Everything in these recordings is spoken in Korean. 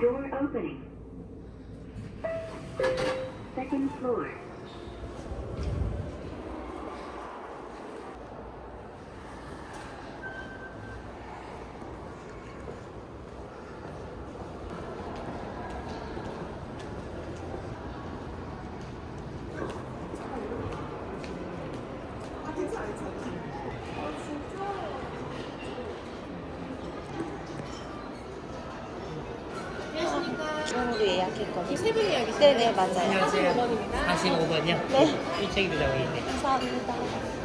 Door opening. Second floor. 중으로 예약했거든요. 세 분이 여기 네네 맞아요. 안녕하세요. 5번입니다. 45번이요? 네. 일찍 있네. 감사합니다.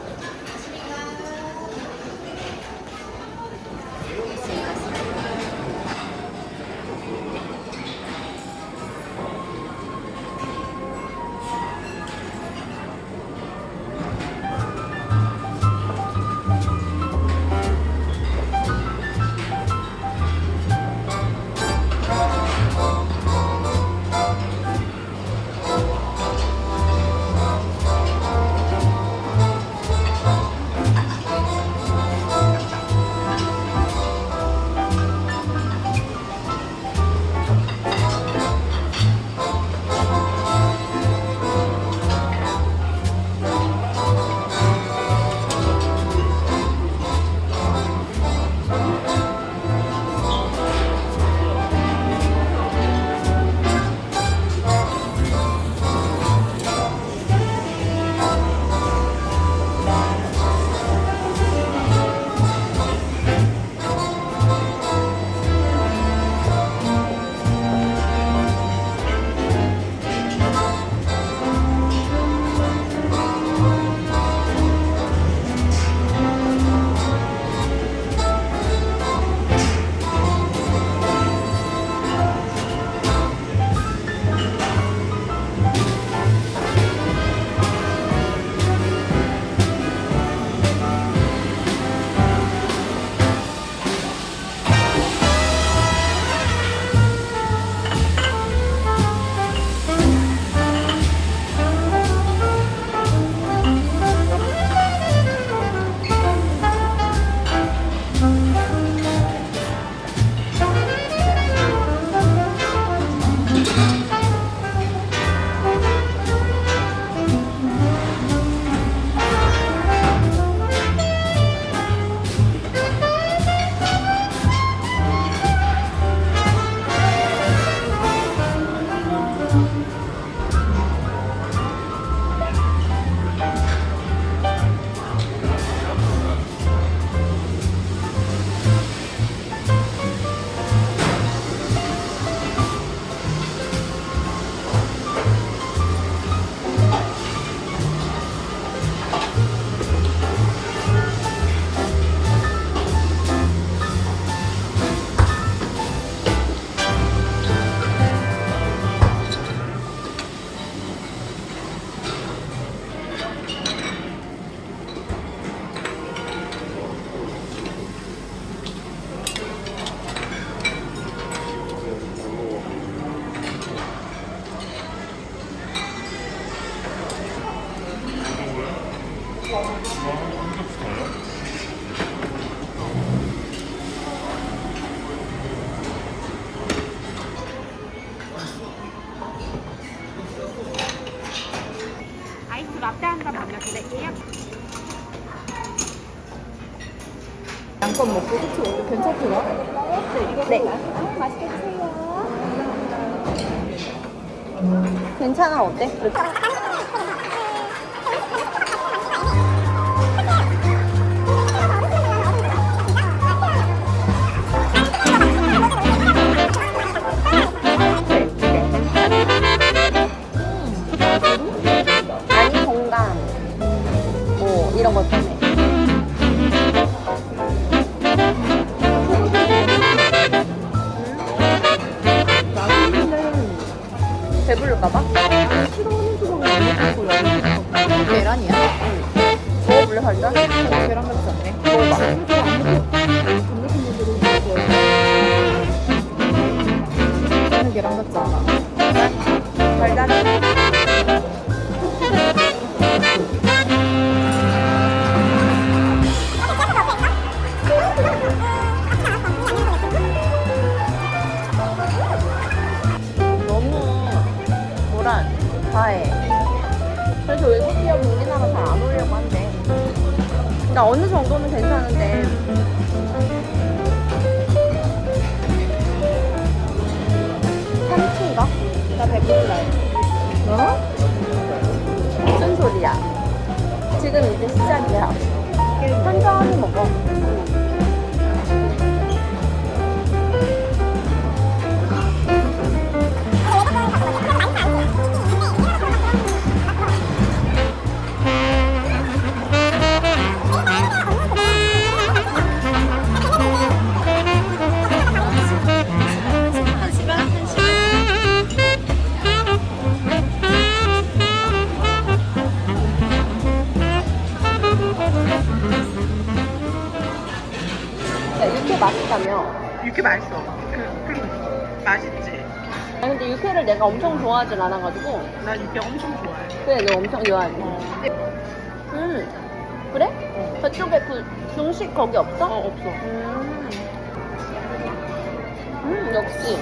양껏 먹고 그치? 괜찮더라? 네, 이거 네. 아, 맛있게 드세요. 괜찮아, 어때? 계란이야? 응. 먹어볼래, 살짝? 계란 같지 않네. 먹어봐. 저는 계란 같지 않아. 그러니까 어느 정도 맛있다며. 이렇게 맛있어. 그, 그 맛있지. 아니 근데 육회를 내가 엄청 좋아하진 않아가지고 나 이게 엄청 좋아해. 그래 너 엄청 좋아하지 어. 음 그래? 저쪽에 그 중식 거기 없어? 어 없어. 음, 음 역시